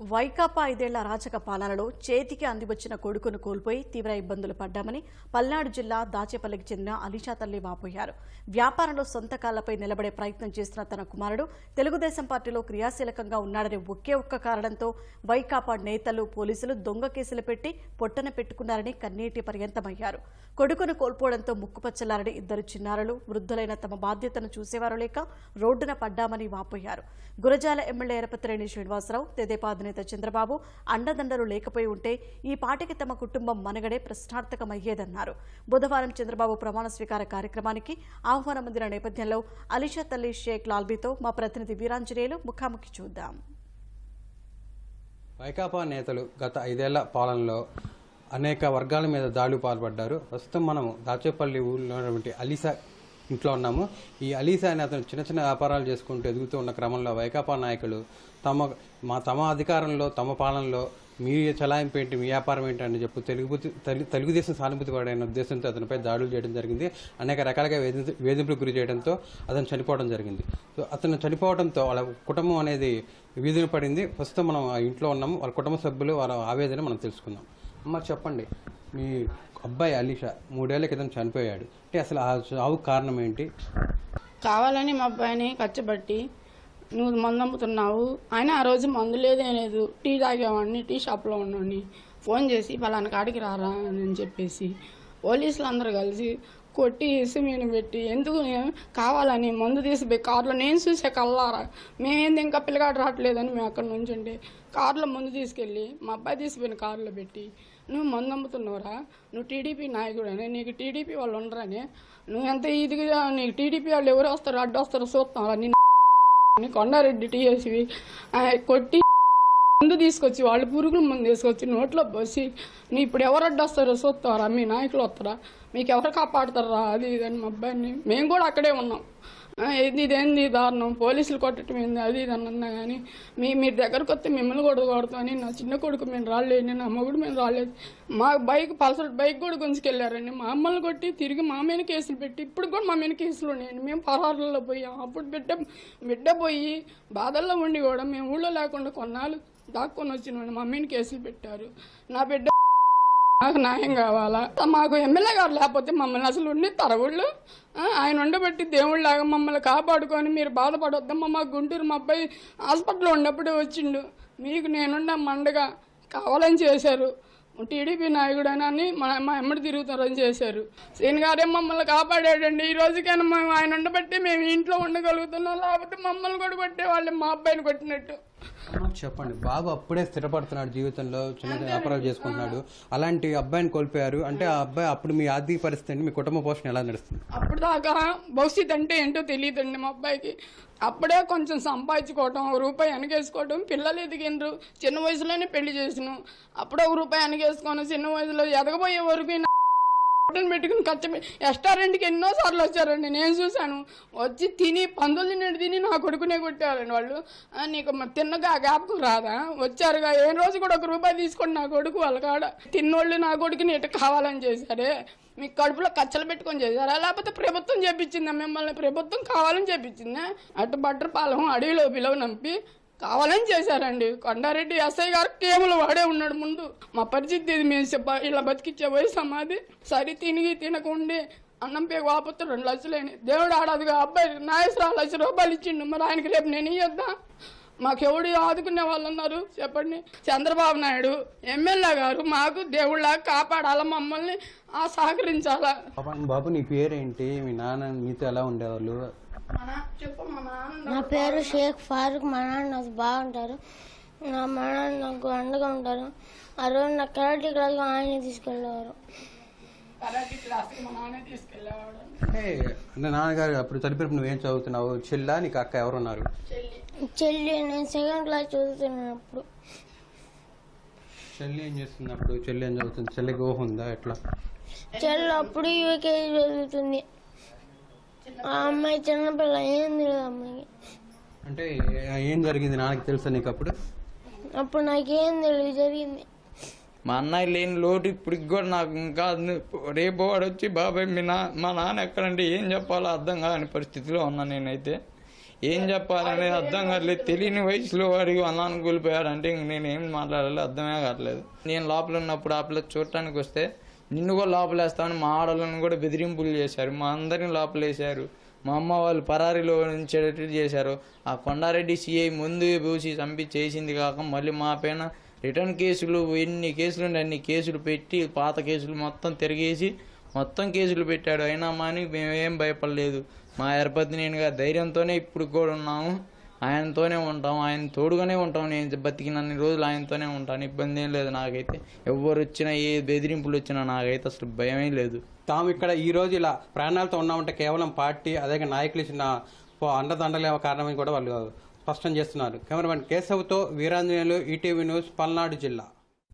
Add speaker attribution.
Speaker 1: వైకాపా ఐదేళ్ళ అరాచక పాలనలో చేతికి అందివచ్చిన కొడుకును కోల్పోయి తీవ్ర ఇబ్బందులు పడ్డామని పల్నాడు జిల్లా దాచేపల్లికి చెందిన అలీషా తల్లి వాపోయారు. వ్యాపారంలో సొంత కాళ్ళపై నిలబడే ప్రయత్నం చేసిన తన కుమారుడు తెలుగుదేశం పార్టీలో క్రియాశీలకంగా ఉన్నాడనే ఒకే ఒక్క కారణంతో వైకాపా నేతలు పోలీసులు దొంగ కేసులు పెట్టి పొట్టన పెట్టుకున్నారని కన్నీటి పర్యంతమయ్యారు. కొడుకును కోల్పోవడంతో ముక్కుపచ్చలారని ఇద్దరు చిన్నారులు వృద్ధులైన తమ బాధ్యతను చూసేవారు లేక రోడ్డున పడ్డామని వాపోయారు. గురజాల ఎమ్మెల్యే ఎరపతిరేణి శ్రీనివాసరావు తెదేపా అధినేత చంద్రబాబు అండదండలు లేకపోయి ఉంటే ఈ పాటికి తమ కుటుంబం మనగడే ప్రశ్నార్థకమయ్యేదన్నారు. బుధవారం చంద్రబాబు ప్రమాణ స్వీకార కార్యక్రమానికి ఆహ్వానం అందిన నేపథ్యంలో అలీషా తల్లి షేక్ లాల్బీతో మా ప్రతినిధి వీరాంజనేయులు ముఖాముఖి చూద్దాం.
Speaker 2: వైకాపా నేతలు గత ఐదేళ్ళ పాలనలో అనేక వర్గాల మీద దాడులు పాల్పడ్డారు. ప్రస్తుతం మనం దాచేపల్లి ఊళ్ళో ఉన్నటువంటి అలీసా ఇంట్లో ఉన్నాము. ఈ అలీసా అనే అతను చిన్న చిన్న వ్యాపారాలు చేసుకుంటూ ఎదుగుతూ ఉన్న క్రమంలో వైకాపా నాయకులు తమ మా తమ అధికారంలో తమ పాలనలో మీ చలాయింపు ఏంటి మీ వ్యాపారం ఏంటి అని చెప్పి తెలుగు తెలుగుదేశం సానుభూతి పడైన ఉద్దేశంతో అతనిపై దాడులు చేయడం జరిగింది. అనేక రకాలుగా వేధి వేధింపులకు గురి చేయడంతో అతను చనిపోవడం జరిగింది. సో అతను చనిపోవడంతో వాళ్ళ కుటుంబం అనేది వీధిన పడింది. ప్రస్తుతం మనం ఇంట్లో ఉన్నాము. వాళ్ళ కుటుంబ సభ్యులు వాళ్ళ ఆవేదన మనం తెలుసుకుందాం. అమ్మ చెప్పండి. మీ అబ్బాయి అలీషా మూడేళ్ళ క్రితం చనిపోయాడు. అంటే అసలు ఆ చావు కారణం ఏంటి?
Speaker 3: కావాలని మా అబ్బాయిని ఖర్చుబట్టి నువ్వు మందు అమ్ముతున్నావు. ఆయన ఆ రోజు మందు లేదే లేదు. టీ తాగేవాడిని టీ షాప్లో ఉన్నాడిని. ఫోన్ చేసి పలానా కాడికి రారా అని చెప్పేసి పోలీసులు అందరూ కలిసి కొట్టి ఇసుమీను పెట్టి ఎందుకు కావాలని మందు తీసిపోయి కారులో నేను చూసే కల్లారా మేమేంది ఇంకా పిల్లగాడు రావట్లేదని మేము అక్కడ నుంచి ఉంటే కారులో ముందు తీసుకెళ్ళి మా అబ్బాయి తీసిపోయిన కారులో పెట్టి నువ్వు మందు అమ్ముతున్నావురా నువ్వు టీడీపీ నాయకుడని నీకు టీడీపీ వాళ్ళు ఉండరని. నువ్వు ఎంత ఇదిగా నీకు టీడీపీ వాళ్ళు ఎవరు వస్తారు అడ్డు వస్తారో చూస్తున్నావురా నిన్ను కొండారెడ్డి టీఎస్వి కొట్టి ముందు తీసుకొచ్చి వాళ్ళు పురుగుల ముందు తీసుకొచ్చి నోట్లో పోసి నీ ఇప్పుడు ఎవరు అడ్డొస్తారో చూస్తారా మీ నాయకులు వస్తారా? మీకు ఎవరు కాపాడతారా? అది ఇది అని మా అబ్బాయిని. మేము కూడా అక్కడే ఉన్నాం. ఇదేంది? దారుణం. పోలీసులు కొట్టడం ఏంది? అది ఇది అని అన్నా కానీ మీ మీరు దగ్గరకు వస్తే మిమ్మల్ని కూడా కొడతామని నా చిన్న కొడుకు మేము రాలేదు. నా మొగుడు మేము రాలేదు. మా బైక్ పల్సర్ బైక్ కూడా గుంజుకెళ్ళారండి. మా అమ్మల్ని కొట్టి తిరిగి మా మీద కేసులు పెట్టి ఇప్పుడు కూడా మా మీద కేసులు ఉన్నాయండి. మేము పరారులలో పోయాం. అప్పుడు బిడ్డ బిడ్డ పోయి బాధల్లో ఉండి కూడా మేము ఊళ్ళో లేకుండా కొన్నాళ్ళు దాక్కొని వచ్చిన మా మీద కేసులు పెట్టారు. నా బిడ్డ నాకు న్యాయం కావాలా? మాకు ఎమ్మెల్యే గారు లేకపోతే మమ్మల్ని అసలు ఉండి తరవుళ్ళు ఆయన ఉండబట్టి దేవుళ్ళలాగా మమ్మల్ని కాపాడుకొని మీరు బాధపడొద్దమ్మా. మా గుంటూరు మా అబ్బాయి హాస్పిటల్లో ఉన్నప్పుడే వచ్చిండు. మీకు నేనున్న మండగా కావాలని చేశారు. టీడీపీ నాయకుడు అని మా మా ఎమ్మడి తిరుగుతారని చేశారు. సీన్ గారే మమ్మల్ని కాపాడాడండి. ఈ రోజుకైనా మేము ఆయన ఉండబట్టి మేము ఇంట్లో ఉండగలుగుతున్నాం. లేకపోతే మమ్మల్ని కూడా కొట్టేవాళ్ళు మా అబ్బాయిని కొట్టినట్టు.
Speaker 2: చెప్పండి. బాబు అప్పుడే స్థిరపడుతున్నాడు జీవితంలో చిన్న చిన్న వ్యాపారాలు చేసుకుంటున్నాడు. అలాంటి అబ్బాయిని కోల్పోయారు. అంటే ఆ అబ్బాయి అప్పుడు మీ ఆర్థిక పరిస్థితి? మీ కుటుంబ పోషణ ఎలా నడుస్తుంది?
Speaker 3: అప్పుడు దాకా భవిష్యత్ అంటే ఏంటో తెలియదండి మా అబ్బాయికి. అప్పుడే కొంచెం సంపాదించుకోవటం ఒక రూపాయి వెనకేసుకోవటం పిల్లలు ఎదిగిండ్రు. చిన్న వయసులోనే పెళ్ళి చేసిన. అప్పుడే ఒక రూపాయి వెనకేసుకొని చిన్న వయసులో ఎదగబోయే వరకు పెట్టుకుని ఖర్చు పెట్టి రెస్టారెంట్కి ఎన్నో సార్లు వచ్చారండి. నేను చూశాను. వచ్చి తిని పందులు తిన్నట్టు తిని నా కొడుకునే కొట్టారండి వాళ్ళు. నీకు తిన్నగా జ్ఞాపకం రాదా? వచ్చారుగా. ఏ రోజు కూడా ఒక రూపాయి తీసుకోండి నా కొడుకు వాళ్ళ కాడ తిన్నోళ్ళు నా కొడుకుని ఇటు కావాలని చేశారే? మీ కడుపులో కచ్చలు పెట్టుకొని చేశారా? లేకపోతే ప్రభుత్వం చేపించిందా? మిమ్మల్ని ప్రభుత్వం కావాలని చేపించిందా? అటు బట్రపాలెం అడవిలో పిలవ నంపి కావాలని చేశారండి. కొండారెడ్డి ఎస్ఐ గారు కేములు వాడే ఉన్నాడు ముందు. మా పరిస్థితి ఇది మేము చెప్ప ఇలా బతికిచ్చే వయసు మాది సరి తినిగి తినకుండి అన్నం పేగ వాపోతే రెండు లక్షలేని దేవుడు ఆడదుగా అబ్బాయి నాగేశ్వరరావు లక్ష రూపాయలు ఇచ్చిండు. మరి ఆయనకి రేపు నేను ఇద్దా మాకెవడు ఆదుకునే వాళ్ళు ఉన్నారు చెప్పండి. చంద్రబాబు నాయుడు ఎమ్మెల్యే గారు మాకు దేవుళ్ళ కాపాడాలా? మమ్మల్ని ఆ సహకరించాలా?
Speaker 2: బాబు నీ పేరేంటి? మీ నాన్న మీతో ఎలా ఉండేవాళ్ళు?
Speaker 4: నా పేరు షేక్ ఫారూక్ మా నాన్న నాకు బాగుంటారు. నా మా నాన్న నాకు అండగా ఉంటారు. ఆ రోజు నా కరాటే క్లాస్ ఆయన తీసుకెళ్ళేవారు.
Speaker 2: అంటే నాన్నగారు అప్పుడు చనిపోయినప్పుడు నువ్వేం చదువుతున్నావు? చెల్లా? నీకు అక్క ఎవరున్నారు?
Speaker 3: చెల్లి.
Speaker 4: చెల్లి నేను సెకండ్ క్లాస్ చదువుతున్నప్పుడు.
Speaker 2: చెల్లి ఏం చేస్తుంది అప్పుడు? చెల్లి ఏం చదువుతుంది? చెల్లికి ఊహ ఉందా? ఎట్లా?
Speaker 4: చెల్లి అప్పుడు యూకేజీ చదువుతుంది. ఆ అమ్మాయి చిన్నపిల్ల ఏం తెలియదు అమ్మాయికి.
Speaker 2: అంటే ఏం జరిగింది? నాన్నకి తెలుసా నీకు అప్పుడు?
Speaker 4: అప్పుడు నాకేం తెలియదు జరిగింది.
Speaker 5: మా అన్నయ్య లేని లోటు ఇప్పటికి కూడా నాకు ఇంకా. రేపు వాడు వచ్చి బాబాయ్ మీ నా మా నాన్న ఎక్కడంటే ఏం చెప్పాలో అర్థం కాని పరిస్థితిలో ఉన్నా నేనైతే. ఏం చెప్పాలనేది అర్థం కావట్లేదు తెలియని వయసులో వాడికి అన్నాను కూలిపోయాడు అంటే ఇంక నేను ఏం మాట్లాడాలి అర్థమే కావట్లేదు నేను లోపల ఉన్నప్పుడు ఆ పిల్ల చూడటానికి వస్తే నిన్ను కూడా లోపలేస్తామని మా ఆడవాళ్ళని కూడా బెదిరింపులు చేశారు. మా అందరిని లోపలేశారు. మా అమ్మ వాళ్ళు పరారీలో ఉంచేటట్టు చేశారు. ఆ కొండారెడ్డి సిఐ ముందు పూసి చంపి చేసింది కాక మళ్ళీ మా పైన రిటర్న్ కేసులు ఎన్ని కేసులు అన్ని కేసులు పెట్టి పాత కేసులు మొత్తం తిరిగేసి మొత్తం కేసులు పెట్టాడు. అయినా మాని మేమేం భయపడలేదు. మా ఎరపతి నేనుగా ధైర్యంతోనే ఇప్పుడు కూడా ఉన్నాము. ఆయనతోనే ఉంటాం ఆయన తోడుగానే ఉంటాం. నేను బతికినన్ని రోజులు ఆయనతోనే ఉంటాను. ఇబ్బంది ఏం లేదు నాకైతే. ఎవరు వచ్చినా ఏ బెదిరింపులు వచ్చినా నాకైతే అసలు భయమే లేదు.
Speaker 2: తాము ఇక్కడ ఈ రోజు ఇలా ప్రాణాలతో ఉన్నామంటే కేవలం పార్టీ అదే నాయకులు ఇచ్చిన అండదండలే కారణమని కూడా వాళ్ళు స్పష్టం చేస్తున్నారు. కెమెరామెన్ కేశవ్తో వీరాంజనేయులు ఈటీవీ న్యూస్ పల్నాడు జిల్లా.